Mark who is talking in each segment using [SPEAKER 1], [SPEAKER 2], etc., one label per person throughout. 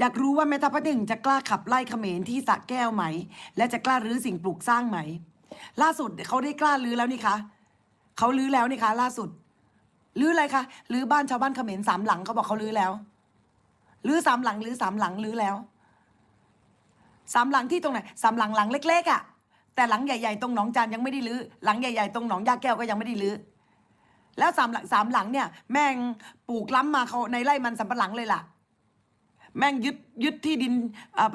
[SPEAKER 1] อยากรู้ว่าแม่ทัพภาคหนึ่งจะกล้าขับไล่เขมรที่สระแก้วไหม และจะกล้ารื้อสิ่งปลูกสร้างไหม ล่าสุดเขาได้กล้ารื้อแล้วนี่คะเขารื้อแล้วนี่คะล่าสุดรื้ออะไรคะรื้อบ้านชาวบ้านเขมรสามหลังเขาบอกเขารื้อแล้วรื้อสามหลังรื้อสามหลังรื้อแล้วสามหลังที่ตรงไหนสามหลังหลังเล็กๆอะ่ะ แต่หลังใหญ่ๆตรงหนองจานยังไม่ได้รื้อหลังใหญ่ๆตรงหนองยาแก้วก็ยังไม่ได้รื้อแล้วสามหลังสามหลังเนี่ย แม่งปลูกล้ำมาเขาในไร่มันสำปะหลังเลยล่ะ แม่งยึดยึดที่ดิน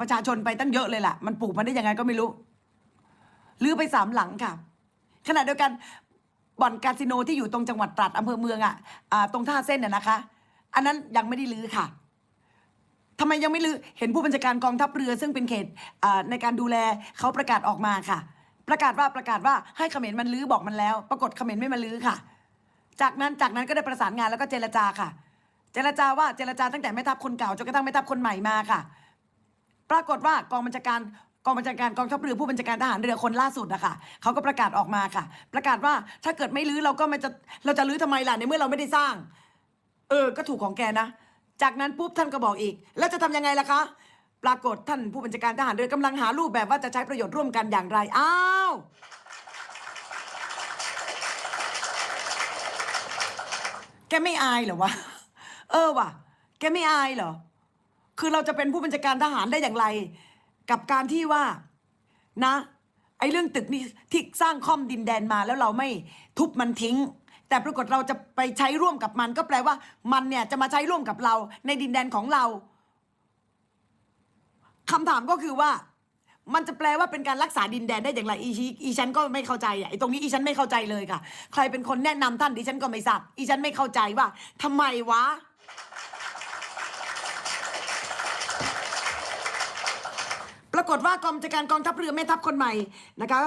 [SPEAKER 1] ประชาชนไปตั้งเยอะเลยล่ะ มันปลูกมันได้ยังไงก็ไม่รู้ลื้อไปสามหลังค่ะ ขณะเดียวกันบ่อนคาสิโนที่อยู่ตรงจังหวัดตราดอำเภอเมืองอะอ่าตรงท่าเส้นน่ะนะคะ อันนั้นยังไม่ได้ลื้อค่ะทำไมยังไม่ลื้อเห็นผู้บัญชาการกองทัพเรือซึ่งเป็นเขตในการดูแลเขาประกาศออกมาค่ะ ประกาศว่าประกาศว่าให้เขมรมันลื้อบอกมันแล้ว ปรากฏเขมรไม่มาลื้อค่ะ จากนั้นจากนั้นก็ได้ประสานงานแล้วก็เจรจาค่ะ เจรจาว่าเจรจาตั้งแต่แม่ทัพคนเก่าจนกระทั่งแม่ทัพคนใหม่มาค่ะ ปรากฏว่ากองบัญชาการกองบัญชาการกองทัพเรือผู้บัญชาการทหารเรือคนล่าสุดอะค่ะเขาก็ประกาศออกมาค่ะ ประกาศว่าถ้าเกิดไม่รื้อเราก็ไม่จะเราจะรื้อทำไมล่ะในเมื่อเราไม่ได้สร้าง เออ ก็ถูกของแกนะ จากนั้นปุ๊บท่านก็บอกอีก แล้วจะทำยังไงล่ะคะ ปรากฏท่านผู้บัญชาการทหารเรือกำลังหารูปแบบว่าจะใช้ประโยชน์ร่วมกันอย่างไรอ้าวแกไม่อายเหรอวะ เออว่ะ แกไม่อายเหรอ คือเราจะเป็นผู้บัญชาการทหารได้อย่างไร กับการที่ว่านะ ไอ้เรื่องตึกนี่ที่สร้างค่อมดินแดนมาแล้วเราไม่ทุบมันทิ้ง แต่ปรากฏเราจะไปใช้ร่วมกับมัน ก็แปลว่า มันเนี่ยจะมาใช้ร่วมกับเราในดินแดนของเราคำถามก็คือว่า มันจะแปลว่าเป็นการรักษาดินแดนได้อย่างไรอีชีอีฉันก็ไม่เข้าใจอะไอ้ตรงนี้อีฉันไม่เข้าใจเลยค่ะ ใครเป็นคนแนะนำท่านดิฉันก็ไม่ทราบอีฉันไม่เข้าใจว่าทำไมวะ ปรากฏว่ากองบัญชาการกองทัพเรือแม่ทัพคนใหม่นะคะ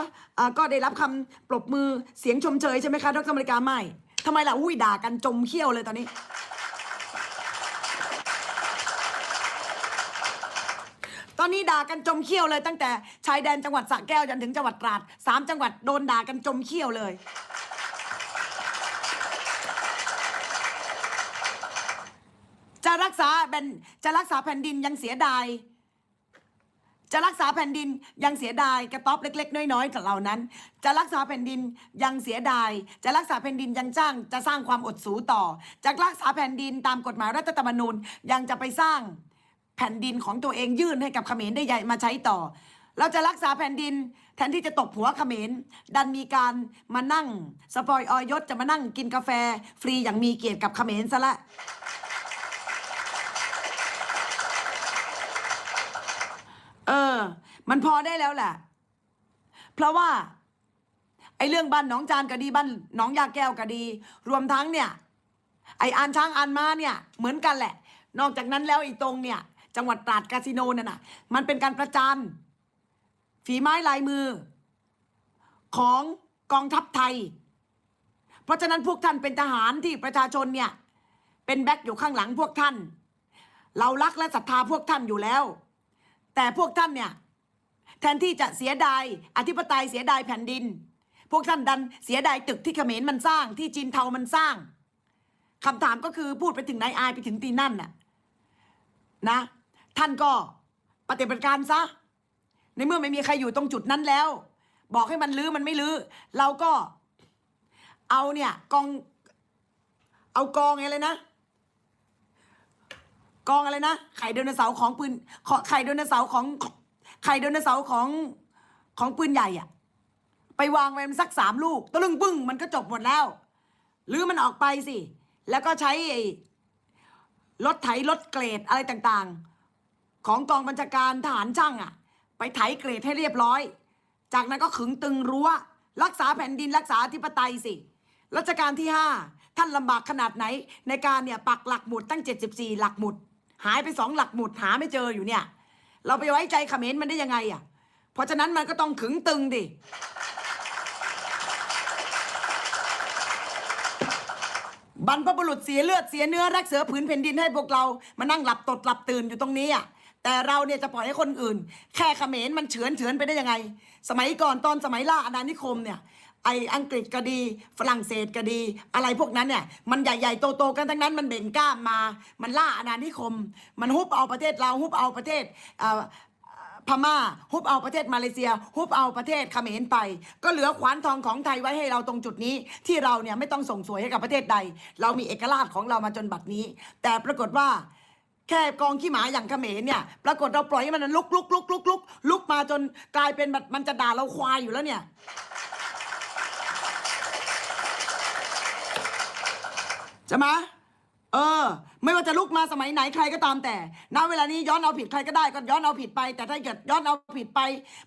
[SPEAKER 1] ก็ได้รับคำปรบมือเสียงชมเชยใช่ไหมคะดรอเมริกาไม่ทำไมล่ะอุ้ยด่ากันจมเขี้ยวเลยตอนนี้ ตอนนี้ด่ากันจมเขี้ยวเลย ตั้งแต่ชายแดนจังหวัดสระแก้วจนถึงจังหวัดตราดสามจังหวัดโดนด่ากันจมเขี้ยวเลยจะรักษาแผ่นจะรักษาแผ่นดินยังเสียดาย จะรักษาแผ่นดินยังเสียดายกระต๊อบเล็ก ๆ น้อยๆกับเรานั้น จะรักษาแผ่นดินยังเสียดาย จะรักษาแผ่นดินยังจ้าง จะสร้างความอดสูต่อ จะรักษาแผ่นดินตามกฎหมายรัฐธรรมนูญยังจะไปสร้างแผ่นดินของตัวเองยื่นให้กับเขมรได้ใหญ่มาใช้ต่อ เราจะรักษาแผ่นดิน แทนที่จะตบหัวเขมรดันมีการมานั่ง สปอยออยศจะมานั่งกินกาแฟ ฟรีอย่างมีเกียรติกับเขมรซะละ เออ มันพอได้แล้วแหละ เพราะว่า ไอ้เรื่องบ้านหนองจานก็ดีบ้านหนองยาแก้วก็ดี รวมทั้งเนี่ย ไอ้อานช้างอานมาเนี่ย เหมือนกันแหละ นอกจากนั้นแล้วอีตรงเนี่ย จังหวัดตราดคาสิโนนั่นน่ะ มันเป็นการประจานฝีไม้ลายมือ ของกองทัพไทย เพราะฉะนั้นพวกท่านเป็นทหารที่ประชาชนเนี่ย เป็นแบ็คอยู่ข้างหลังพวกท่าน เรารักและศรัทธาพวกท่านอยู่แล้ว แต่พวกท่านเนี่ย แทนที่จะเสียดายอธิปไตยเสียดายแผ่นดิน พวกท่านดันเสียดายตึกที่เขมรมันสร้าง ที่จีนเทามันสร้างคำถามก็คือพูดไปถึงนายอายไปถึงตีนั่นน่ะนะ ท่านก็ปฏิบัติการซะ ในเมื่อไม่มีใครอยู่ตรงจุดนั้นแล้ว บอกให้มันลื้อมันไม่ลื้อเราก็ เอาเนี่ยกอง เอากองอะไรนะกองอะไรนะไข่ไดโนเสาร์ของปืนไข่ไดโนเสาร์ของ ไข่ไดโนเสาร์ของของปืนใหญ่อะไปวางไว้มันสักสามลูกตะลึงปึ้งมันก็จบหมดแล้วหรือมันออกไปสิ แล้วก็ใช้รถไถรถเกรดอะไรต่างๆ ของกองบัญชาการทหารช่างอะไปไถเกรดให้เรียบร้อย จากนั้นก็ขึงตึงรั้วรักษาแผ่นดินรักษาอธิปไตยสิรัชกาลที่ห้าท่านลำบากขนาดไหน ในการเนี่ยปักหลักหมุดตั้ง 74 หลักหมุด หายไปสองหลักหมุดหาไม่เจออยู่เนี่ย เราไปไว้ใจเขมรมันได้ยังไงอะ เพราะฉะนั้นมันก็ต้องขึงตึงดิ บรรพบุรุษเสียเลือดเสียเนื้อรักเสือผืนแผ่นดินให้พวกเรา มานั่งหลับตดหลับตื่นอยู่ตรงนี้อะ แต่เราเนี่ยจะปล่อยให้คนอื่น แค่เขมรมันเฉือนเฉือนไปได้ยังไง สมัยก่อนตอนสมัยล่าอาณานิคมเนี่ย ไออังกฤษก็ดี ฝรั่งเศสก็ดี อะไรพวกนั้นเนี่ย มันใหญ่ๆโตๆกันทั้งนั้น มันเบ่งกล้ามมา มันล่าอาณานิคม มันฮุบเอาประเทศเราฮุบเอาประเทศพม่าฮุบเอาประเทศมาเลเซียฮุบเอาประเทศเขมรไป ก็เหลือขวานทองของไทยไว้ให้เราตรงจุดนี้ ที่เราเนี่ยไม่ต้องส่งสวยให้กับประเทศใด เรามีเอกราชของเรามาจนบัดนี้ แต่ปรากฏว่าแค่กองขี้หมาอย่างเขมรเนี่ย ปรากฏเราปล่อยให้มันลุกลุกลุกลุกลุกลุกมาจนกลายเป็นแบบมันจะด่าเราควายอยู่แล้วเนี่ย ใช่ไหมเออ ไม่ว่าจะลุกมาสมัยไหนใครก็ตามแต่ ณ เวลานี้ย้อนเอาผิดใครก็ได้ก็ย้อนเอาผิดไป แต่ถ้าเกิดย้อนเอาผิดไป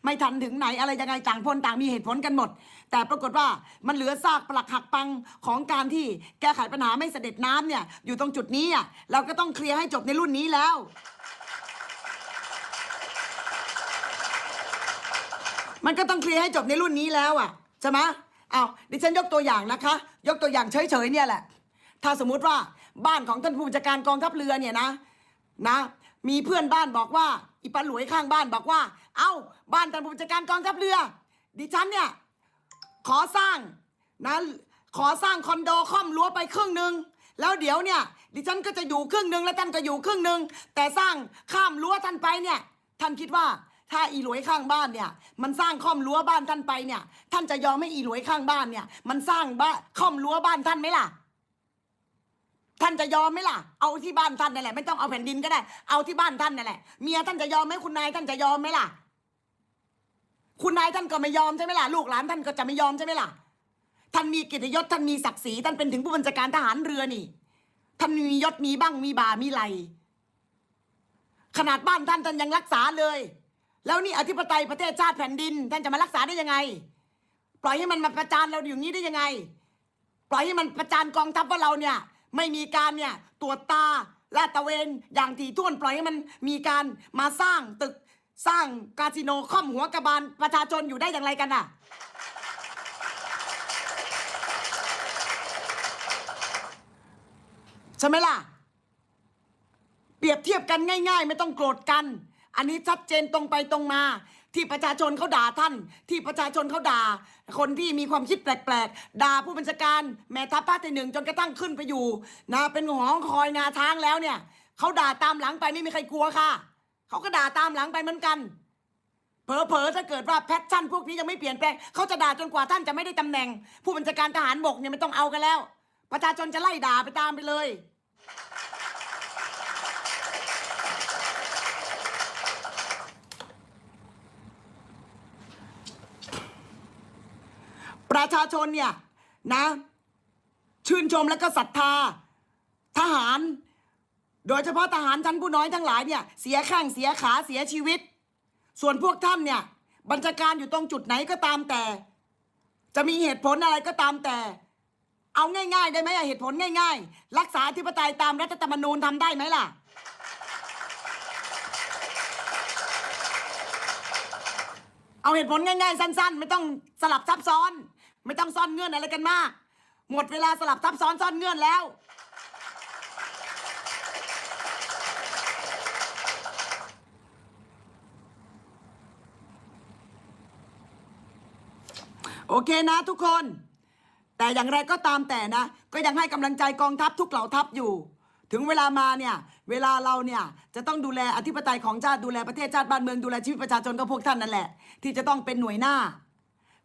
[SPEAKER 1] ไม่ทันถึงไหนอะไรยังไงต่างคนต่างมีเหตุผลกันหมด แต่ปรากฏว่ามันเหลือซากปลักหักปังของการที่แก้ไขปัญหาไม่เสด็จน้ำเนี่ย อยู่ตรงจุดนี้อะเราก็ต้องเคลียร์ให้จบในรุ่นนี้แล้ว มันก็ต้องเคลียร์ให้จบในรุ่นนี้แล้วอะใช่ไหมเอาดิฉันยกตัวอย่างนะคะ ยกตัวอย่างเฉยๆเนี่ยแหละ ถ้าสมมุติว่าบ้านของท่านผู้บัญชาการกองทัพเรือเนี่ยนะนะ มีเพื่อนบ้านบอกว่าอีปาหลวยข้างบ้านบอกว่า เอ้าบ้านท่านผู้บัญชาการกองทัพเรือ ดิฉันเนี่ยขอสร้างนะขอสร้างคอนโดค่อมรั้วไปครึ่งหนึ่งแล้วเดี๋ยวเนี่ยดิฉันก็จะอยู่ครึ่งหนึ่งแล้วท่านก็อยู่ครึ่งหนึ่งแต่สร้างข้ามรั้วท่านไปเนี่ยท่านคิดว่าถ้าอีหลวยข้างบ้านเนี่ยมันสร้างค่อมรั้วบ้านท่านไปเนี่ยท่านจะยอมให้อีหลวยข้างบ้านเนี่ยมันสร้างบ้านค่อมรั้วบ้านท่านไหมล่ะ ท่านจะยอมไหมล่ะ เอาที่บ้านท่านนั่นแหละ ไม่ต้องเอาแผ่นดินก็ได้ เอาที่บ้านท่านนั่นแหละ เมียท่านจะยอมไหมคุณนายท่านจะยอมไหมล่ะ คุณนายท่านก็ไม่ยอมใช่ไหมล่ะ ลูกหลานท่านก็จะไม่ยอมใช่ไหมล่ะ ท่านมีเกียรติยศท่านมีศักดิ์ศรีท่านเป็นถึงผู้บัญชาการทหารเรือนี่ ท่านมียศมีบ้างมีบามีไหลขนาดบ้านท่านท่านยังรักษาเลย แล้วนี่อธิปไตยประเทศชาติแผ่นดิน ท่านจะมารักษาได้ยังไง ปล่อยให้มันมาประจานเราอย่างนี้ได้ยังไง ปล่อยให้มันประจานกองทัพว่าเราเนี่ย ไม่มีการเนี่ยตรวจตาลาดตระเวนอย่างถี่ถ้วนปล่อยให้มันมีการมาสร้างตึกสร้างคาสิโนค่อมหัวกระบาลประชาชนอยู่ได้อย่างไรกันน่ะ ใช่ไหมล่ะ เปรียบเทียบกันง่าย ๆ ไม่ต้องโกรธกัน อันนี้ชัดเจนตรงไปตรงมา ที่ประชาชนเขาด่าท่าน ที่ประชาชนเขาด่า คนที่มีความคิดแปลกๆ ด่าผู้บัญชาการแม่ทัพภาคที่หนึ่งจนกระทั่งขึ้นไปอยู่นะเป็นหองคอยงาช้างแล้วเนี่ยเขาด่าตามหลังไปไม่มีใครกลัวค่ะเขาก็ด่าตามหลังไปเหมือนกันเผลอๆถ้าเกิดว่าแพชชั่นพวกนี้ยังไม่เปลี่ยนแปลงเขาจะด่าจนกว่าท่านจะไม่ได้ตำแหน่ง ผู้บัญชาการทหารบกเนี่ยไม่ต้องเอากันแล้ว ประชาชนจะไล่ด่าไปตามไปเลย ประชาชนเนี่ยนะ ชื่นชมและก็ศรัทธา ทหาร โดยเฉพาะทหารชั้นผู้น้อยทั้งหลายเนี่ยเสียข้างเสียขาเสียชีวิต ส่วนพวกท่านเนี่ยบัญชาการอยู่ตรงจุดไหนก็ตามแต่ จะมีเหตุผลอะไรก็ตามแต่ เอาง่าย ๆ ได้ไหมอะเหตุผลง่าย ๆ รักษาธิปไตยตามรัฐธรรมนูญทำได้ไหมล่ะเอาเหตุผลง่ายๆ สั้น ๆ ไม่ต้องสลับซับซ้อน ไม่ต้องซ่อนเงื่อนอะไรกันมาก หมดเวลาสลับซับซ้อนซ่อนเงื่อนแล้ว โอเคนะทุกคน แต่อย่างไรก็ตามแต่นะ ก็ยังให้กำลังใจกองทัพทุกเหล่าทัพอยู่ ถึงเวลามาเนี่ย เวลาเราเนี่ย จะต้องดูแลอธิปไตยของชาติดูแลประเทศชาติบ้านเมืองดูแลชีวิตประชาชนก็พวกท่านนั่นแหละ ที่จะต้องเป็นหน่วยหน้า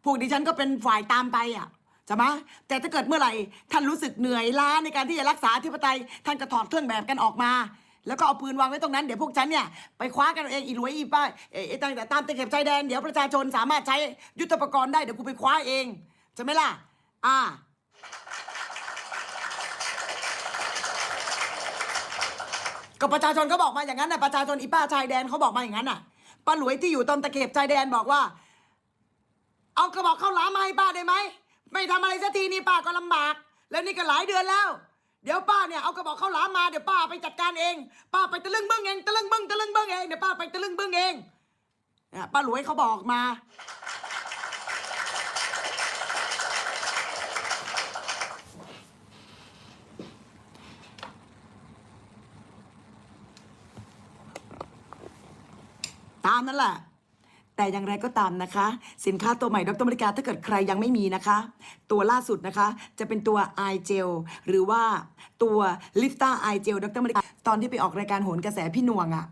[SPEAKER 1] พวกดิฉันก็เป็นฝ่ายตามไปอะใช่ไหมแต่ถ้าเกิดเมื่อไหร่ท่านรู้สึกเหนื่อยล้าในการที่จะรักษาธิปไตย ท่านก็ถอดเครื่องแบบกันออกมา แล้วก็เอาปืนวางไว้ตรงนั้นเดี๋ยวพวกฉันเนี่ยไปคว้ากันเองอีหลวยอีป้ายเอ้ยตามตามตะเข็บชายแดนเดี๋ยวประชาชนสามารถใช้ยุทธปกรณ์ได้เดี๋ยวกูไปคว้าเองใช่ไหมล่ะ อ่าก็ประชาชนเขาบอกมาอย่างนั้นนะประชาชนอีป้าชายแดนเขาบอกมาอย่างนั้นน่ะป้าหลวยที่อยู่ตรงตะเข็บชายแดนบอกว่า เอากระบอกข้าวหลามมาให้ป้าได้ไหม ไม่ทำอะไรสักทีนี่ป้าก็ลำบาก แล้วนี่ก็หลายเดือนแล้ว เดี๋ยวป้าเนี่ยเอากระบอกข้าวหลามมาเดี๋ยวป้าไปจัดการเอง ป้าไปตะลึงเบิ้งเองตะลึงเบิ้งตะลึงเบิ้งเองเดี๋ยวป้าไปตะลึงเบิ้งเองนี่ยป้าหลวยเขาบอกมา ตามนั่นแหละ แต่อย่างไรก็ตามนะคะ สินค้าตัวใหม่ดรมริกาถ้าเกิดใครยังไม่มีนะคะ ตัวล่าสุดนะคะ จะเป็นตัว i g e l หรือว่าตัว l i f t a i g e l ดรมริกาตอนที่ไปออกรายการโหนกระแสพี่หน่วงอะ่ะ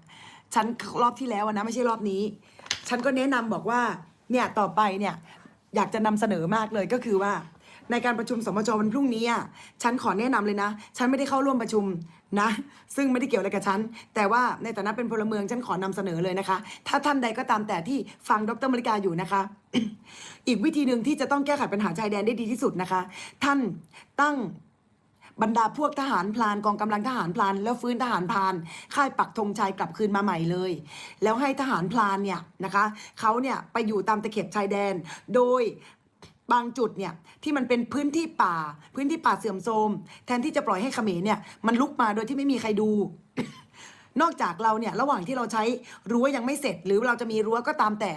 [SPEAKER 1] ฉันรอบที่แล้วนะไม่ใช่รอบนี้ ฉันก็แนะนำบอกว่าเนี่ยต่อไปเนี่ยอยากจะนำเสนอมากเลยก็คือว่า ในการประชุมสมจวันพรุ่งนี้อะฉันขอแนะนำเลยนะ ฉันไม่ได้เข้าร่วมประชุม นะ ซึ่งไม่ได้เกี่ยวอะไรกับฉัน แต่ว่าในฐานะเป็นพลเมืองฉันขอนำเสนอเลยนะคะ ถ้าท่านใดก็ตามแต่ที่ฟังดรมริกาอยู่นะคะ อีกวิธีหนึ่งที่จะต้องแก้ไขปัญหาชายแดนได้ดีที่สุดนะคะ ท่านตั้งบรรดาพวกทหารพลานกองกำลังทหารพลาน แล้วฟื้นทหารพลาน ค่ายปักธงชัยกลับคืนมาใหม่เลย แล้วให้ทหารพลานเนี่ยนะคะเขาเนี่ยไปอยู่ตามตะเข็บชายแดน โดย บางจุดเนี่ยที่มันเป็นพื้นที่ป่า พื้นที่ป่าเสื่อมโทรมแทนที่จะปล่อยให้เขมรเนี่ยมันลุกมาโดยที่ไม่มีใครดู นอกจากเราเนี่ยระหว่างที่เราใช้รั้วยังไม่เสร็จ หรือเราจะมีรั้วก็ตามแต่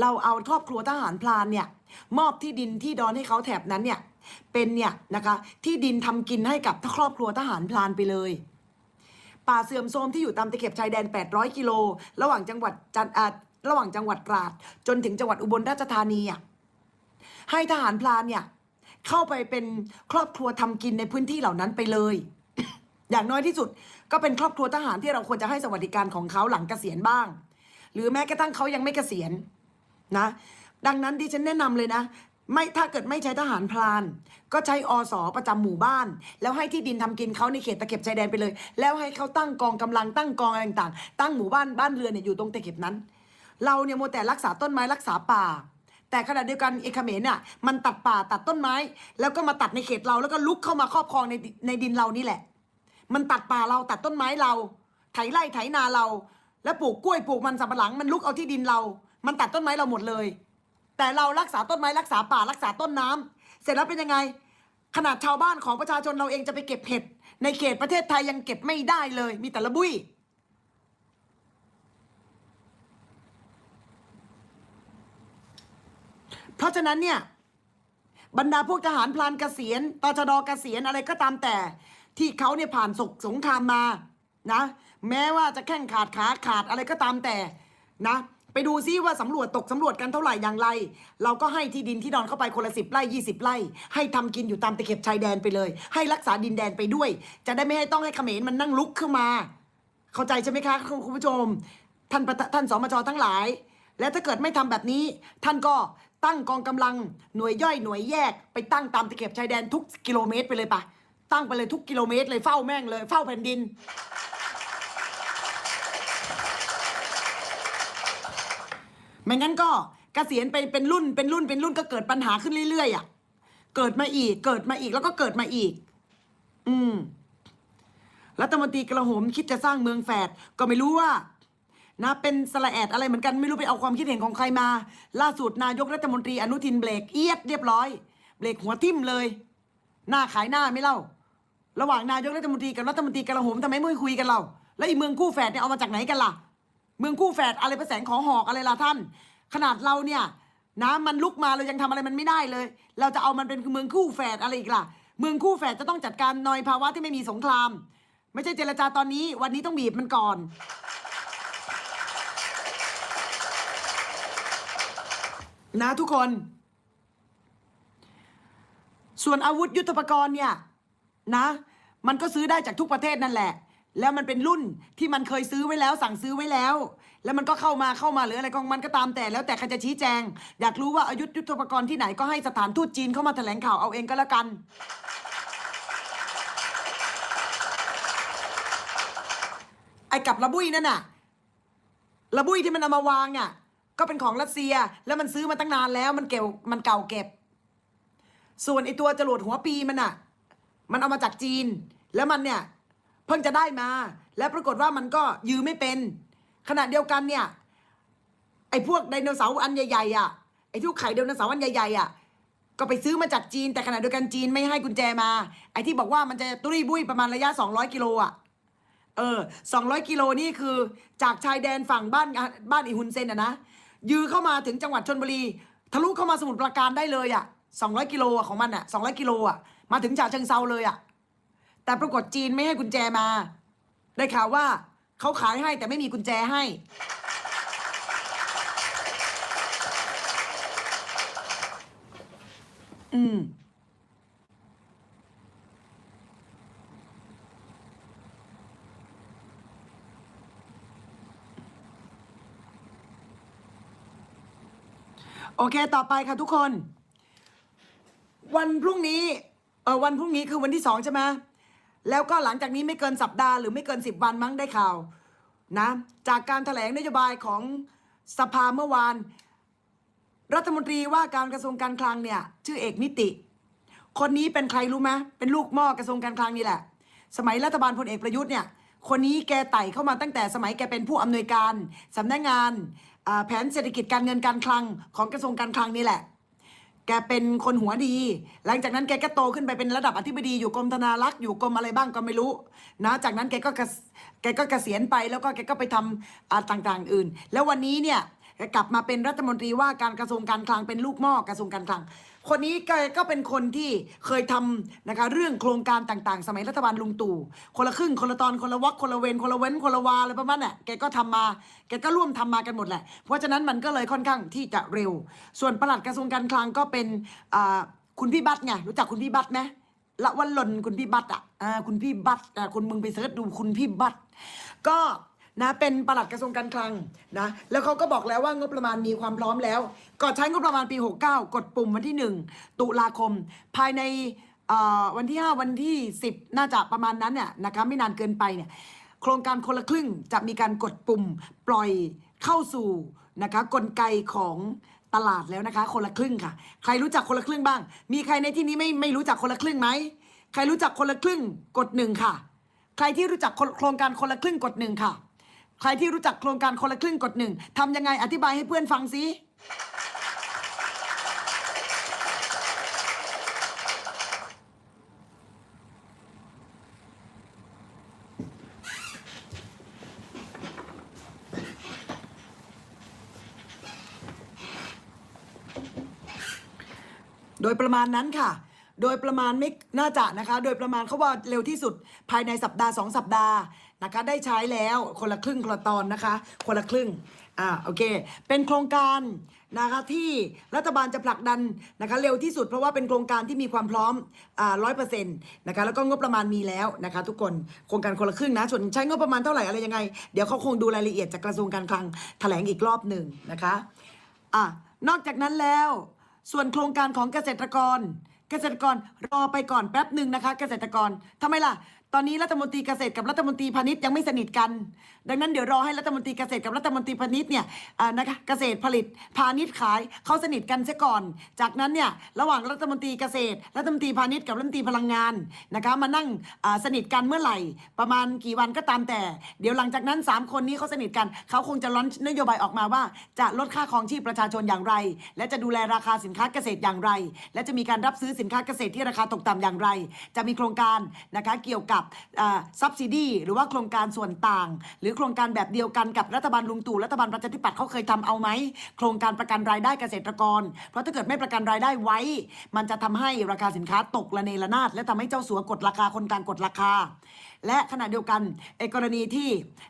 [SPEAKER 1] เราเอาครอบครัวทหารพลานเนี่ยมอบที่ดินที่ดอนให้เขาแถบนั้นเนี่ยเป็นเนี่ยนะคะที่ดินทำกินให้กับครอบครัวทหารพลานไปเลยป่าเสื่อมโทรมที่อยู่ตามตะเข็บชายแดน 800 กิโล ระหว่างจังหวัดจันระหว่างจังหวัดตราด จนถึงจังหวัดอุบลราชธานีอะ ให้ทหารพลานเนี่ยเข้าไปเป็นครอบครัวทำกินในพื้นที่เหล่านั้นไปเลย อย่างน้อยที่สุดก็เป็นครอบครัวทหารที่เราควรจะให้สวัสดิการของเขาหลังเกษียณบ้าง หรือแม้กระทั่งเขายังไม่เกษียณนะ ดังนั้นดิฉันแนะนำเลยนะ ไม่ถ้าเกิดไม่ใช้ทหารพราน ก็ใช้อสอประจำหมู่บ้าน แล้วให้ที่ดินทำกินเขาในเขตตะเข็บชายแดนไปเลย แล้วให้เขาตั้งกองกำลังตั้งกองอะไรต่างๆตั้งหมู่บ้านบ้านเรือนเนี่ยอยู่ตรงตะเข็บนั้น เราเนี่ยโมวแต่รักษาต้นไม้รักษาป่า แต่ขณะเดียวกันเอเขมรเนี่ยมันตัดป่าตัดต้นไม้ แล้วก็มาตัดในเขตเราแล้วก็ลุกเข้ามาครอบครองในในดินเรานี่แหละ มันตัดป่าเราตัดต้นไม้เรา ไถไร่ไถนาเรา แล้วปลูกกล้วยปลูกมันสำปะหลัง มันลุกเอาที่ดินเรา มันตัดต้นไม้เราหมดเลย แต่เรารักษาต้นไม้รักษาป่ารักษาต้นน้ำเสร็จแล้วเป็นยังไง ขนาดชาวบ้านของประชาชนเราเองจะไปเก็บเห็ดในเขตประเทศไทยยังเก็บไม่ได้เลย มีแต่ละบุ้ย เพราะฉะนั้นเนี่ยบรรดาพวกทหารพลานเกษียณตชดเกษียณอะไรก็ตามแต่ ที่เขาเนี่ยผ่านศกสงครามมานะแม้ว่าจะแข้งขาดขาขาดอะไรก็ตามแต่นะไปดูซิว่าสำรวจตกสำรวจกันเท่าไหร่อย่างไร เราก็ให้ที่ดินที่ดอนเข้าไปคนละสิบไร่ยี่สิบไร่ ให้ทำกินอยู่ตามตะเข็บชายแดนไปเลย ให้รักษาดินแดนไปด้วย จะได้ไม่ให้ต้องให้เขมรมันนั่งลุกขึ้นมา เข้าใจใช่ไหมคะคุณผู้ชม ท่านท่านสมจทั้งหลาย และถ้าเกิดไม่ทำแบบนี้ ท่านก็ ตั้งกองกำลังหน่วยย่อยหน่วยแยก ไปตั้งตามตะเข็บชายแดนทุกกิโลเมตรไปเลยปะตั้งไปเลยทุกกิโลเมตรเลยเฝ้าแม่งเลยเฝ้าแผ่นดิน ไม่งั้นก็เกษียณไปเป็นรุ่นเป็นรุ่นเป็นรุ่นก็เกิดปัญหาขึ้นเรื่อยๆอะเกิดมาอีกเกิดมาอีกแล้วก็เกิดมาอีก อืมรัฐมนตรีกระโหมคิดจะสร้างเมืองแฝดก็ไม่รู้ว่า นะเป็นสละแอดอะไรเหมือนกันไม่รู้ไปเอาความคิดเห็นของใครมา ล่าสุดนายกรัฐมนตรีอนุทินเบรกเอียดเรียบร้อย เบรกหัวทิ่มเลย หน้าขายหน้าไม่เล่า ระหว่างนายกรัฐมนตรีกับรัฐมนตรีกระหมทำไมไม่คุยกันเรา แล้วอีเมืองคู่แฝดเนี่ยเอามาจากไหนกันล่ะ เมืองคู่แฝดอะไรประแสงของหอกอะไรล่ะท่าน ขนาดเราเนี่ยนะมันลุกมาเรายังทำอะไรมันไม่ได้เลย เราจะเอามันเป็นเมืองคู่แฝดอะไรอีกล่ะ เมืองคู่แฝดจะต้องจัดการนอยภาวะที่ไม่มีสงคราม ไม่ใช่เจรจาตอนนี้ วันนี้ต้องบีบมันก่อน นะทุกคน ส่วนอาวุธยุทโธปกรณ์เนี่ยนะ มันก็ซื้อได้จากทุกประเทศนั่นแหละ แล้วมันเป็นรุ่นที่มันเคยซื้อไว้แล้ว สั่งซื้อไว้แล้ว แล้วมันก็เข้ามาเข้ามาหรืออะไรของมันก็ตามแต่แล้วแต่ใครจะชี้แจง อยากรู้ว่าอายุยุทโธปกรณ์ที่ไหนก็ให้สถานทูตจีนเข้ามาแถลงข่าวเอาเองก็แล้วกันไอ้กับระบุยนั่นน่ะระบุยที่มันเอามาวางอะ ก็เป็นของรัสเซีย แล้วมันซื้อมาตั้งนานแล้วมันเก่ามันเก่าเก็บ ส่วนไอตัวจรวดหัวปีมันอะมันเอามาจากจีน แล้วมันเนี่ยเพิ่งจะได้มา แล้วปรากฏว่ามันก็ยืมไม่เป็น ขณะเดียวกันเนี่ย ไอ้พวกไดโนเสาร์อันใหญ่ๆอะไอ้ที่ไข่ไดโนเสาร์อันใหญ่ๆอะก็ไปซื้อมาจากจีน แต่ขณะเดียวกันจีนไม่ให้กุญแจมา ไอ้ที่บอกว่ามันจะตุยบุ้ยประมาณระยะ 200 กิโลอะเออสองร้อยกิโลนี่คือจากชายแดนฝั่งบ้านบ้านอีฮุนเซนอะนะ ยื้อเข้ามาถึงจังหวัดชนบุรี ทะลุเข้ามาสมุทรปราการได้เลยอะ่ะ200กิโลของมันอะ่ะ200กิโลอะ่ะมาถึงฉะเชิงเซาเลยอะ่ะแต่ปรากฏจีนไม่ให้กุญแจมา ได้ข่าวว่าเขาขายให้แต่ไม่มีกุญแจให้ อืม โอเค ต่อไปค่ะทุกคน วันพรุ่งนี้ เออวันพรุ่งนี้คือวันที่สองใช่ไหมแล้วก็หลังจากนี้ไม่เกินสัปดาห์หรือไม่เกินสิบวันมั้งได้ข่าว นะ จากการแถลงนโยบายของสภาเมื่อวาน รัฐมนตรีว่าการกระทรวงการคลังเนี่ย ชื่อเอกนิติ คนนี้เป็นใครรู้ไหมเป็นลูกหม้อกระทรวงการคลังนี่แหละ สมัยรัฐบาลพลเอกประยุทธ์เนี่ยคนนี้แกไต่เข้ามาตั้งแต่สมัยแกเป็นผู้อำนวยการสำนักงาน แผนเศรษฐกิจการเงินการคลังของกระทรวงการคลังนี่แหละ แกเป็นคนหัวดี หลังจากนั้นแกก็โตขึ้นไปเป็นระดับอธิบดีอยู่กรมธนารักษ์อยู่กรมอะไรบ้างก็ไม่รู้ นะ จากนั้นแกก็แกก็เกษียณไปแล้วก็แกก็ไปทำอ่าต่างๆ อื่น แล้ววันนี้เนี่ยแกกลับมาเป็นรัฐมนตรีว่าการกระทรวงการคลังเป็นลูกหม้อกระทรวงการคลัง คนนี้แกก็เป็นคนที่เคยทำนะคะเรื่องโครงการต่างๆ สมัยรัฐบาลลุงตู่ คนละครึ่งคนละตอนคนละวักคนละเวนคนละเว้นคนละวาอะไรประมาณเนี่ยแกก็ทำมาแกก็ร่วมทำมากันหมดแหละ เพราะฉะนั้นมันก็เลยค่อนข้างที่จะเร็ว ส่วนประหลัดกระทรวงการคลังก็เป็นคุณพี่บัตรไงรู้จักคุณพี่บัตรไหมละวันหล่นคุณพี่บัตรอะคุณพี่บัตรคุณมึงไปเสิร์ชดูคุณพี่บัตรก็ นะเป็นปลัดกระทรวงการคลังนะแล้วเขาก็บอกแล้วว่างบประมาณมีความพร้อมแล้วก่อนใช้งบประมาณปี 69 กดปุ่มวันที่ 1 ตุลาคม ภายในวันที่ 5 วันที่ 10 น่าจะประมาณนั้นเนี่ยนะคะไม่นานเกินไปเนี่ยโครงการคนละครึ่งจะมีการกดปุ่มปล่อยเข้าสู่นะคะกลไกของตลาดแล้วนะคะ คนละครึ่งค่ะ ใครรู้จักคนละครึ่งบ้าง มีใครในที่นี้ไม่ไม่รู้จักคนละครึ่งไหมใครรู้จักคนละครึ่งกดหนึ่งค่ะ ใครที่รู้จักโครงการคนละครึ่งกดหนึ่งค่ะ ใครที่รู้จักโครงการคนละครึ่งกดหนึ่งทำยังไงอธิบายให้เพื่อนฟังสิโดยประมาณนั้นค่ะ โดยประมาณไม่น่าจะนะคะ โดยประมาณเขาว่าเร็วที่สุดภายในสัปดาห์สองสัปดาห์นะคะ ได้ใช้แล้วคนละครึ่งคนละตอนนะคะ คนละครึ่งอ่าโอเค เป็นโครงการนะคะที่รัฐบาลจะผลักดันนะคะเร็วที่สุดเพราะว่าเป็นโครงการที่มีความพร้อมอ่าร้อยเปอร์เซ็นต์นะคะแล้วก็งบประมาณมีแล้วนะคะ ทุกคนโครงการคนละครึ่งนะส่วนใช้งบประมาณเท่าไหร่อะไรยังไง เดี๋ยวเขาคงดูรายละเอียดจากกระทรวงการคลังแถลงอีกรอบหนึ่งนะคะอะนอกจากนั้นแล้ว ส่วนโครงการของเกษตรกร เกษตรกรรอไปก่อนแป๊บหนึ่งนะคะ เกษตรกรทำไมล่ะ ตอนนี้รัฐมนตรีเกษตรกับรัฐมนตรีพาณิชย์ยังไม่สนิทกัน ดังนั้นเดี๋ยวรอให้รัฐมนตรีเกษตรกับรัฐมนตรีพาณิชย์เนี่ยนะคะเกษตรผลิตพาณิชย์ขายเขาสนิทกันเสียก่อน จากนั้นเนี่ยระหว่างรัฐมนตรีเกษตร รัฐมนตรีพาณิชย์กับรัฐมนตรีพลังงานนะคะมานั่งสนิทกันเมื่อไหร่ ประมาณกี่วันก็ตามแต่ เดี๋ยวหลังจากนั้น 3 คนนี้เขาสนิทกันเขาคงจะล้อนนโยบายออกมาว่า จะลดค่าครองชีพประชาชนอย่างไร และจะดูแลราคาสินค้าเกษตรอย่างไร และจะมีการรับซื้อสินค้าเกษตรที่ราคาตกต่ำอย่างไร จะมีโครงการนะคะเกี่ยวกับซับซิดีหรือว่าโครงการส่วนต่าง หรือโครงการแบบเดียวกันกับรัฐบาลลุงตู่รัฐบาลประชาธิปัตย์เขาเคยทำเอาไหมโครงการประกันรายได้เกษตรกร เพราะถ้าเกิดไม่ประกันรายได้ไว้ มันจะทำให้ราคาสินค้าตกระเนระนาดและทำให้เจ้าสัวกดราคาคนกลางกดราคา และขณะเดียวกันไอ้กรณีที่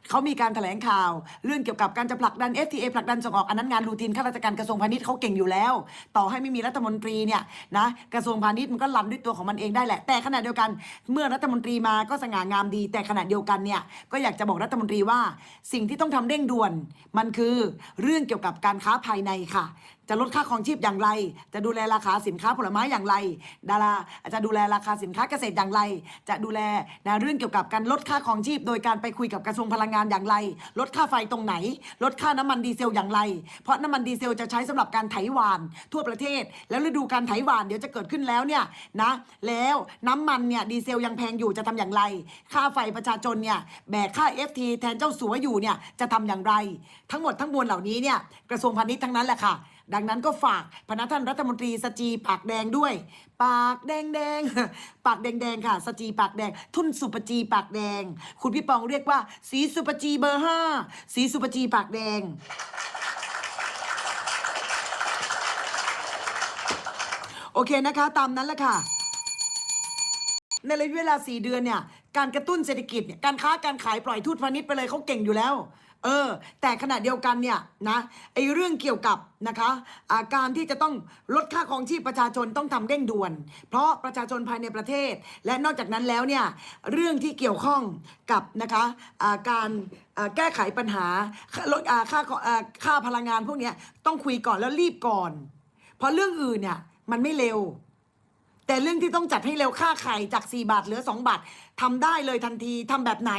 [SPEAKER 1] เขามีการแถลงข่าว เรื่องเกี่ยวกับการจะผลักดัน FTA ผลักดันส่งออกอันนั้นงานรูทีนข้าราชการกระทรวงพาณิชย์เขาเก่งอยู่แล้ว ต่อให้ไม่มีรัฐมนตรีเนี่ยนะกระทรวงพาณิชย์มันก็รันด้วยตัวของมันเองได้แหละ แต่ขณะเดียวกันเมื่อรัฐมนตรีมาก็สง่างามดี แต่ขณะเดียวกันเนี่ยก็อยากจะบอกรัฐมนตรีว่า สิ่งที่ต้องทำเร่งด่วน มันคือเรื่องเกี่ยวกับการค้าภายในค่ะ จะลดค่าครองชีพอย่างไร จะดูแลราคาสินค้าผลไม้อย่างไร ดาราจะดูแลราคาสินค้าเกษตรอย่างไร จะดูแลนะเรื่องเกี่ยวกับการลดค่าครองชีพ โดยการไปคุยกับกระทรวงพลังงานอย่างไร ลดค่าไฟตรงไหน ลดค่าน้ำมันดีเซลอย่างไร เพราะน้ำมันดีเซลจะใช้สำหรับการไถหวาน ทั่วประเทศ แล้วฤดูการไถหวานเดี๋ยวจะเกิดขึ้นแล้วเนี่ยนะแล้วน้ำมันเนี่ยดีเซลยังแพงอยู่จะทำอย่างไร ค่าไฟประชาชนเนี่ยแบกค่า FT แทนเจ้าสัวอยู่เนี่ยจะทำอย่างไร ทั้งหมดทั้งมวลเหล่านี้เนี่ยกระทรวงพาณิชย์ทั้งนั้นแหละค่ะ ดังนั้นก็ฝากพนักท่านรัฐมนตรีสจีปากแดงด้วย ปากแดงแดงปากแดงแดงค่ะ สจีปากแดง ทุนสุปจีปากแดง คุณพี่ปองเรียกว่า สีสุปจีเบอร์ห้าสีสุปจีปากแดงโอเคนะคะ ตามนั้นแหละค่ะ ในระยะเวลา 4 เดือนเนี่ย การกระตุ้นเศรษฐกิจเนี่ยการค้าการขายปล่อยทูตพาณิชย์ไปเลยเขาเก่งอยู่แล้ว เออ แต่ขณะเดียวกันเนี่ยนะไอ้เรื่องเกี่ยวกับนะคะาการที่จะต้องลดค่าครองชีพประชาชนต้องทำเร่งด่วน เพราะประชาชนภายในประเทศ และนอกจากนั้นแล้วเนี่ยเรื่องที่เกี่ยวข้องกับนะคะาการาแก้ไขปัญหาลดค่าค่าพลังงานพวกนี้ต้องคุยก่อนแล้วรีบก่อน เพราะเรื่องอื่นเนี่ยมันไม่เร็ว แต่เรื่องที่ต้องจัดให้เร็วค่าไข่จาก 4 บาทเหลือ 2 บาททำได้เลยทันทีทำแบบไหน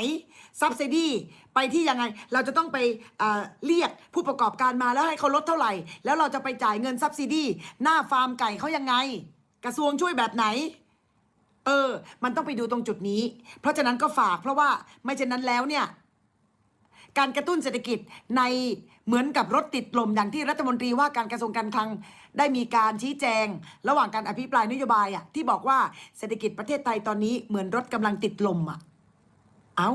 [SPEAKER 1] ซับซิดีไปที่ยังไง เราจะต้องไปเเรียกผู้ประกอบการมาแล้วให้เขาลดเท่าไหร่ แล้วเราจะไปจ่ายเงินซับซิดีหน้าฟาร์มไก่เขายังไง กระทรวงช่วยแบบไหนเออ มันต้องไปดูตรงจุดนี้ เพราะฉะนั้นก็ฝากเพราะว่าไม่เช่นนั้นแล้วเนี่ย การกระตุ้นเศรษฐกิจในเหมือนกับรถติดลมอย่างที่รัฐมนตรีว่าการกระทรวงการคลังได้มีการชี้แจง ระหว่างการอภิปรายนโยบายอะที่บอกว่าเศรษฐกิจประเทศไทยตอนนี้เหมือนรถกำลังติดลมอะเอา้า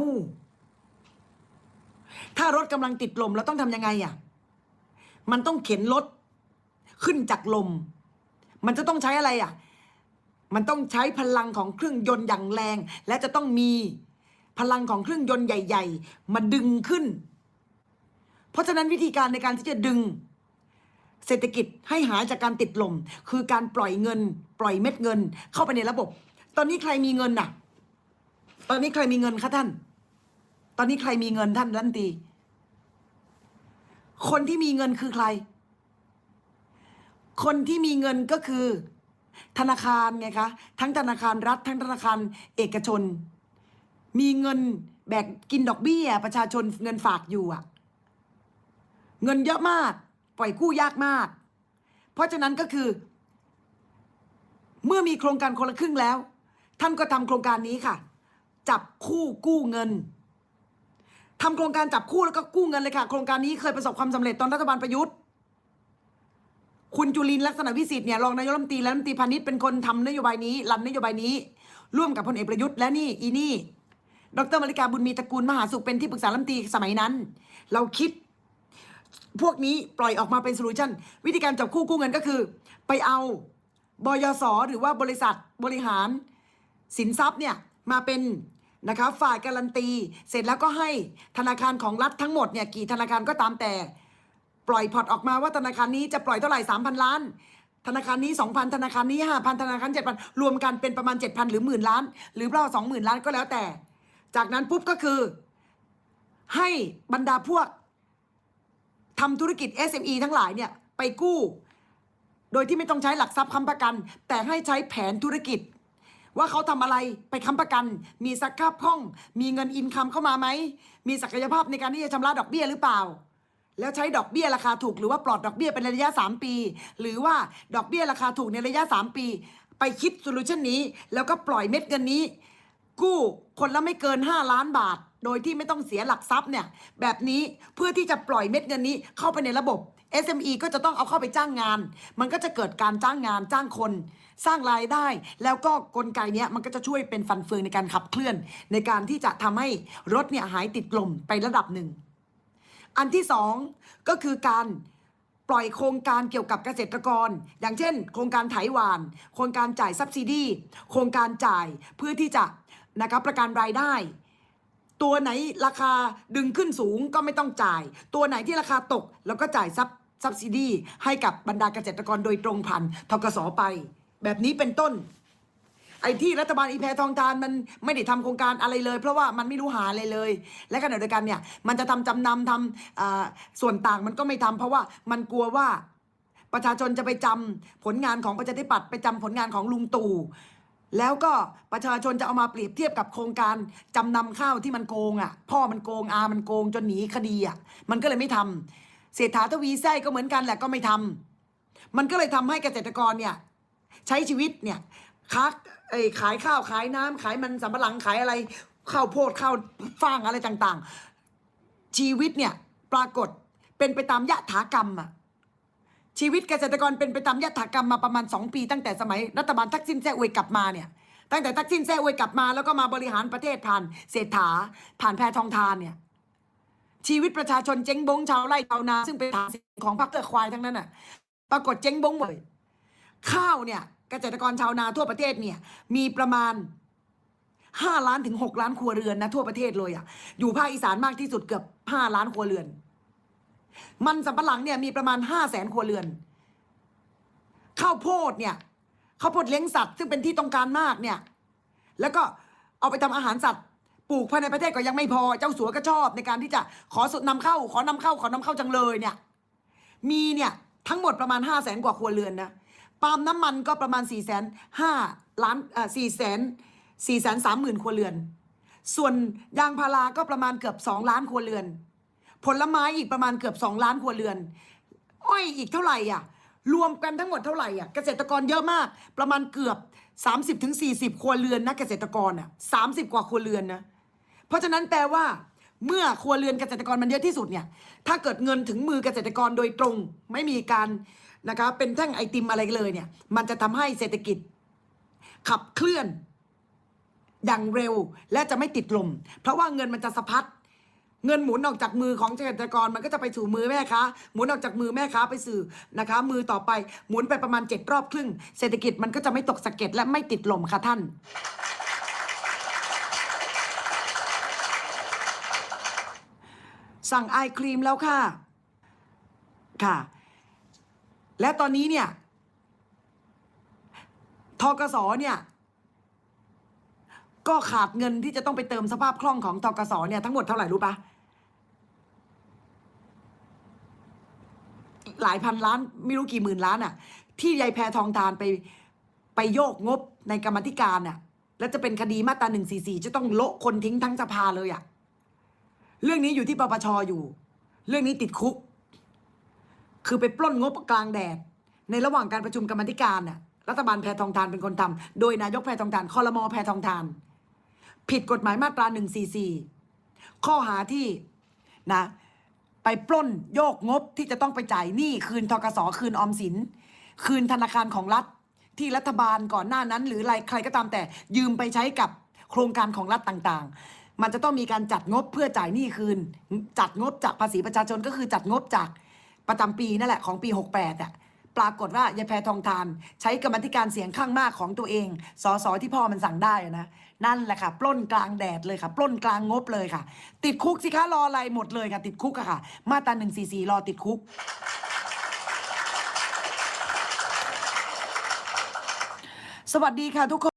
[SPEAKER 1] ถ้ารถกำลังติดลมเราต้องทำยังไงอะมันต้องเข็นรถขึ้นจากลม มันจะต้องใช้อะไรอะมันต้องใช้พลังของเครื่องยนต์อย่างแรง และจะต้องมี ลังของเครื่องยนต์ใหญ่ ๆ มาดึงขึ้น เพราะฉะนั้นวิธีการในการที่จะดึง เศรษฐกิจให้หายจากการติดลม คือการปล่อยเงิน ปล่อยเม็ดเงิน เข้าไปในระบบ ตอนนี้ใครมีเงินน่ะ ตอนนี้ใครมีเงินคะท่าน ตอนนี้ใครมีเงินท่านรัฐมนตี คนที่มีเงินคือใคร คนที่มีเงินก็คือ ธนาคารไงคะ ทั้งธนาคารรัฐ ทั้งธนาคารเอกชน มีเงินแบกกินดอกเบี้ย ประชาชนเงินฝากอยู่อะเงินเยอะมาก ปล่อยกู้ยากมาก เพราะฉะนั้นก็คือ เมื่อมีโครงการคนละครึ่งแล้ว ท่านก็ทำโครงการนี้ค่ะ จับคู่กู้เงินทำโครงการจับคู่แล้วก็กู้เงินเลยค่ะ โครงการนี้เคยประสบความสำเร็จตอนรัฐบาลประยุทธ์คุณจุลินลักษณะวิสิทธิ์เนี่ยรองนายกรัฐมนตรีและรัฐมนตรีพาณิชย์เป็นคนทำนโยบายนี้รันนโยบายนี้ ร่วมกับพลเอกประยุทธ์และนี่อีนี่ ดรมาริกาบุญมีตระกูลมหาสุขเป็นที่ปรึกษารัมตีสมัยนั้น เราคิด พวกนี้ปล่อยออกมาเป็นโซลูชันวิธีการจับคู่กู้เงินก็คือ ไปเอาบยสหรือว่าบริษัทบริหาร สินทรัพย์เนี่ยมาเป็นนะคะฝ่ายการันตี เสร็จแล้วก็ให้ธนาคารของรัฐทั้งหมดเนี่ยกี่ธนาคารก็ตามแต่ ปล่อยพอร์ตออกมาว่าธนาคารนี้จะปล่อยเท่าไหร่สามพันล้าน ธนาคารนี้สองพันธนาคารนี้ห้าพันธนาคารเจ็ดพันรวมกันเป็นประมาณเจ็ดพันหรือหมื่นล้าน หรือเปล่าสองหมื่นล้านก็แล้วแต่ จากนั้นปุ๊บก็คือ ให้บรรดาพวกทำธุรกิจ SME ทั้งหลายเนี่ยไปกู้ โดยที่ไม่ต้องใช้หลักทรัพย์ค้ำประกัน แต่ให้ใช้แผนธุรกิจ ว่าเขาทำอะไรไปค้ำประกัน มีสักคาบคล่อง มีเงินอินคัมเข้ามาไหม มีศักยภาพในการที่จะชำระดอกเบี้ยหรือเปล่า แล้วใช้ดอกเบี้ยราคาถูกหรือว่าปลอดดอกเบี้ยเป็นระยะ 3 ปี หรือว่าดอกเบี้ยราคาถูกในระยะ 3 ปี ไปคิดโซลูชันนี้ แล้วก็ปล่อยเม็ดเงินนี้ กู้คนละไม่เกิน 5 ล้านบาท โดยที่ไม่ต้องเสียหลักทรัพย์เนี่ย แบบนี้เพื่อที่จะปล่อยเม็ดเงินนี้เข้าไปในระบบ SME ก็จะต้องเอาเข้าไปจ้างงาน มันก็จะเกิดการจ้างงานจ้างคน สร้างรายได้ แล้วก็กลไกเนี้ยมันก็จะช่วยเป็นฟันเฟืองในการขับเคลื่อน ในการที่จะทำให้รถเนี่ยหายติดลมไประดับหนึ่ง อันที่สองก็คือการปล่อยโครงการเกี่ยวกับเกษตรกร อย่างเช่น โครงการไถหวาน โครงการจ่ายซับซิดี โครงการจ่ายเพื่อที่จะ นะครับประกันรายได้ ตัวไหนราคาดึงขึ้นสูงก็ไม่ต้องจ่าย ตัวไหนที่ราคาตกแล้วก็จ่ายซับซับซิดีให้กับบรรดาเกษตรกรโดยตรงผ่านทกสไป แบบนี้เป็นต้น ไอ้ที่รัฐบาลอีแพทองทานมันไม่ได้ทำโครงการอะไรเลย เพราะว่ามันไม่รู้หาอะไรเลย และขณะเดียวกันเนี่ย มันจะทำจำนำทำส่วนต่างมันก็ไม่ทำเพราะว่ามันกลัวว่าประชาชนจะไปจำผลงานของประชาธิปัตย์ไปจำผลงานของลุงตู่ แล้วก็ประชาชนจะเอามาเปรียบเทียบกับโครงการจำนำข้าวที่มันโกงอะ พ่อมันโกงอามันโกงจนหนีคดีอะ มันก็เลยไม่ทำเศรษฐาทวีแท้ก็เหมือนกันแหละก็ไม่ทำมันก็เลยทำให้เกษตรกรเนี่ยใช้ชีวิตเนี่ยค้าเอ้ขายข้าวขายน้ำขายมันสำปะหลังขายอะไรข้าวโพดข้าวฟ่างอะไรต่างๆ ชีวิตเนี่ยปรากฏเป็นไปตามยะถากรรมอะ ชีวิตเกษตรกรเป็นไปตามยถากรรมมาประมาณ 2 ปี ตั้งแต่สมัยรัฐบาลทักษิณแซ่อวยกลับมาเนี่ยตั้งแต่ทักษิณแซ่อวยกลับมาแล้วก็มาบริหารประเทศผ่านเศรษฐา ผ่านแพทองทานเนี่ยชีวิตประชาชนเจ๊งบงชาวไร่ชาวนา ซึ่งเป็นฐานเสียงของพรรคเตอร์ควายทั้งนั้นน่ะปรากฏเจ๊งบงหมดเลยข้าวเนี่ยเกษตรกรชาวนาทั่วประเทศเนี่ยมีประมาณห้าล้านถึงหกล้านครัวเรือนนะทั่วประเทศเลยอะ่ะอยู่ภาคอีสานมากที่สุดเกือบห้าล้านครัวเรือน มันสำปะหลังเนี่ยมีประมาณห้าแสนครัวเรือน ข้าวโพดเนี่ยข้าวโพดเลี้ยงสัตว์ซึ่งเป็นที่ต้องการมากเนี่ย แล้วก็เอาไปทำอาหารสัตว์ปลูกภายในประเทศก็ยังไม่พอเจ้าสัวก็ชอบในการที่จะขอสุดนำเข้า ขอนำเข้าขอนำเข้าจังเลยเนี่ย มีเนี่ยทั้งหมดประมาณ5 0 0แสนกว่าครัวเรือนนะปาล์มน้ำมันก็ประมาณ4ี่แสนห้าล้านเอ่อสี่แสนสี่แสนสามหมื่นครัวเรือน ส่วนยางพาราก็ประมาณเกือบ2ล้านครัวเรือน ผลไม้อีกประมาณเกือบ 2 ล้านครัวเรือน อ้อยอีกเท่าไหร่อะ รวมกันทั้งหมดเท่าไหร่อะ เกษตรกรเยอะมาก ประมาณเกือบ 30-40ถึงครัวเรือนนะเกษตรกรอะ30 กว่าครัวเรือนนะ เพราะฉะนั้นแปลว่า เมื่อครัวเรือนเกษตรกรมันเยอะที่สุดเนี่ย ถ้าเกิดเงินถึงมือเกษตรกรโดยตรง ไม่มีการนะคะเป็นแท่งไอติมอะไรเลยเนี่ย มันจะทำให้เศรษฐกิจ ขับเคลื่อนอย่างเร็วและจะไม่ติดลม เพราะว่าเงินมันจะสะพัด เงินหมุนออกจากมือของเกษตรกรมันก็จะไปสู่มือแม่ค้าหมุนออกจากมือแม่ค้าไปสู่นะคะ มือต่อไปหมุนไปประมาณเจ็ดรอบครึ่ง เศรษฐกิจมันก็จะไม่ตกสะเก็ดและไม่ติดลมค่ะท่านสั่งไอครีมแล้วค่ะ ค่ะ และตอนนี้เนี่ย ทกสเนี่ย ก็ขาดเงินที่จะต้องไปเติมสภาพคล่องของทกสเนี่ยทั้งหมดเท่าไหร่รู้ปะ หลายพันล้านไม่รู้กี่หมื่นล้านอะ่ะ ที่ยายแพทองทานไปไปโยกงบในกรรมธิการอะ แล้วจะเป็นคดีมาตราหนึ่งสี่สี่จะต้องโละคนทิ้งทั้งสภาเลยอะเรื่องนี้อยู่ที่ปปชอยู่ เรื่องนี้ติดคุก คือไปปล้นงบกลางแดด ในระหว่างการประชุมกรรมธิการน่ะรัฐบาลแพทองทานเป็นคนทำโดยนายกแพทองทานคอรมอแพทองทาน ผิดกฎหมายมาตรา144 ข้อหาที่นะ ไปปล้นโยกงบที่จะต้องไปจ่ายหนี้คืนทกสคืนออมสิน คืนธนาคารของรัฐ ที่รัฐบาลก่อนหน้านั้น หรืออะไรใครก็ตามแต่ยืมไปใช้กับโครงการของรัฐต่างๆ มันจะต้องมีการจัดงบเพื่อจ่ายหนี้คืน จัดงบจากภาษีประชาชนก็คือจัดงบจากประจำปีนั่นแหละของปี 68อะปรากฏว่ายายแพทองทาน ใช้กรรมธิการเสียงข้างมากของตัวเองสสที่พ่อมันสั่งได้นะ นั่นแหละค่ะ ปล้นกลางแดดเลยค่ะ ปล้นกลางงบเลยค่ะ ติดคุกสิคะรออะไรหมดเลยค่ะ ติดคุกอะค่ะ มาตราหนึ่งสี่สี่รอติดคุกสวัสดีค่ะทุกคน